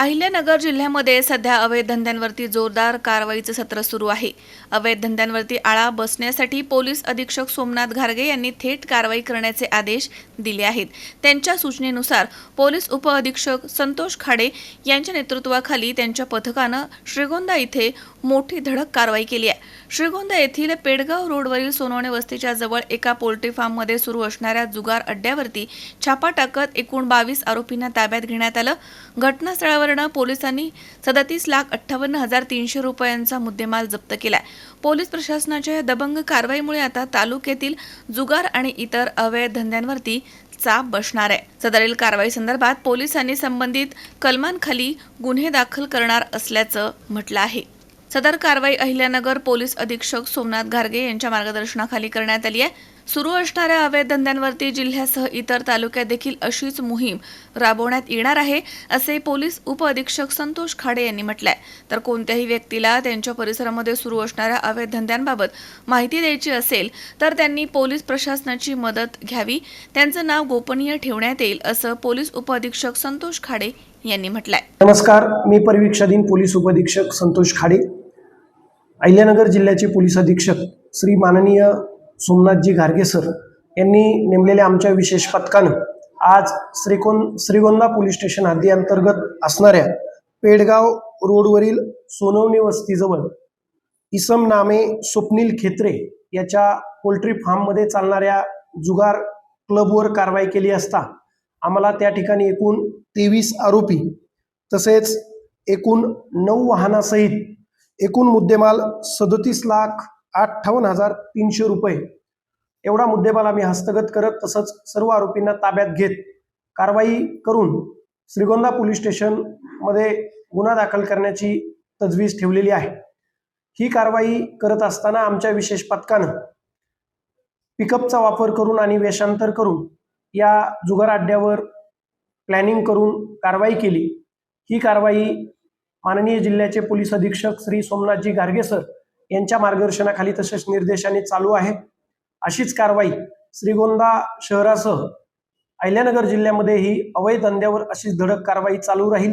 अहिल्यानगर जिल्ह्यामध्ये सध्या अवैध धंद्यांवरती जोरदार कारवाईचं सत्र सुरू आहे. अवैध धंद्यांवरती आळा बसण्यासाठी पोलीस अधीक्षक सोमनाथ घारगे यांनी थेट कारवाई करण्याचे आदेश दिले आहेत. त्यांच्या सूचनेनुसार पोलीस उपअधीक्षक संतोष खाडे यांच्या नेतृत्वाखाली त्यांच्या पथकानं श्रीगोंदा इथे मोठी धडक कारवाई केली आहे. श्रीगोंदा येथील पेडगाव रोडवरील सोनवणे वस्तीच्या जवळ एका पोल्ट्री फार्ममध्ये सुरू असणाऱ्या जुगार अड्ड्यावरती छापा टाकत एकूण बावीस आरोपींना ताब्यात घेण्यात आलं. घटनास्थळावरनं पोलिसांनी सदतीस लाख अठ्ठावन्न हजार तीनशे रुपयांचा मुद्देमाल जप्त केलाय. पोलीस प्रशासनाच्या या दबंग कारवाईमुळे आता तालुक्यातील जुगार आणि इतर अवैध धंद्यांवरती चाप बसणार आहे. सदरील कारवाई संदर्भात पोलिसांनी संबंधित कलमांखाली गुन्हे दाखल करणार असल्याचं म्हटलं आहे. सदर कारवाई अहिल्यानगर पोलीस अधीक्षक सोमनाथ घारगे यांच्या मार्गदर्शनाखाली करण्यात आली आहे. सुरू असणाऱ्या अवैध धंद्यांवरती जिल्ह्यासह इतर तालुक्यात देखील अशीच मोहीम राबवण्यात येणार आहे असे पोलीस उपअधीक्षक संतोष खाडे यांनी म्हटलंय. तर कोणत्याही व्यक्तीला त्यांच्या परिसरामध्ये सुरू असणाऱ्या अवैध धंद्यांबाबत माहिती द्यायची असेल तर त्यांनी पोलीस प्रशासनाची मदत घ्यावी. त्यांचं नाव गोपनीय ठेवण्यात येईल असं पोलीस उपअधीक्षक संतोष खाडे यांनी म्हटलंय. नमस्कार मी परिवीक्षाधीन पोलीस उपअधीक्षक संतोष खाडे. अहिल्यानगर जिल्ह्याचे पोलीस अधीक्षक श्री माननीय सोमनाथजी घारगे सर यांनी नेमलेल्या आमच्या विशेष पथकानं आज श्रीकोन श्रीगोंदा पोलीस स्टेशन हद्दी अंतर्गत असणाऱ्या पेडगाव रोडवरील सोनवणे वस्तीजवळ इसम नामे स्वप्नील खेत्रे याच्या पोल्ट्री फार्ममध्ये चालणाऱ्या जुगार क्लबवर कारवाई केली असता आम्हाला त्या ठिकाणी एकूण तेवीस आरोपी तसेच एकूण नऊ वाहनासहित एकूण मुद्देमाल सदतीस लाख अठ्ठावन्न हजार तीनशे रुपये. एवढा मुद्देमाल आम्ही हस्तगत करत तसंच सर्व आरोपींना ताब्यात घेत कारवाई करून श्रीगोंदा पोलीस स्टेशनमध्ये गुन्हा दाखल करण्याची तजवीज ठेवलेली आहे. ही कारवाई करत असताना आमच्या विशेष पथकानं पिकअपचा वापर करून आणि वेषांतर करून या जुगार अड्ड्यावर प्लॅनिंग करून कारवाई केली. ही कारवाई माननीय जिल्ह्याचे पोलीस अधीक्षक श्री सोमनाथजी गार्गे सर यांच्या मार्गदर्शनाखाली तसेच निर्देशाने चालू आहे. अशीच कारवाई श्रीगोंदा शहरासह अहिल्यानगर जिल्ह्यामध्ये ही अवैध धंद्यावर अशीच धडक कारवाई चालू राहील.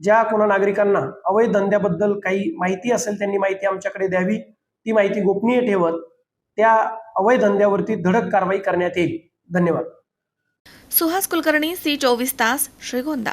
ज्या कोणा नागरिकांना अवैध धंद्याबद्दल काही माहिती असेल त्यांनी माहिती आमच्याकडे द्यावी. ती माहिती गोपनीय ठेवत त्या अवैध धंद्यावरती धडक कारवाई करण्यात येईल. धन्यवाद. सुहास कुलकर्णी सी चोवीस तास श्रीगोंदा.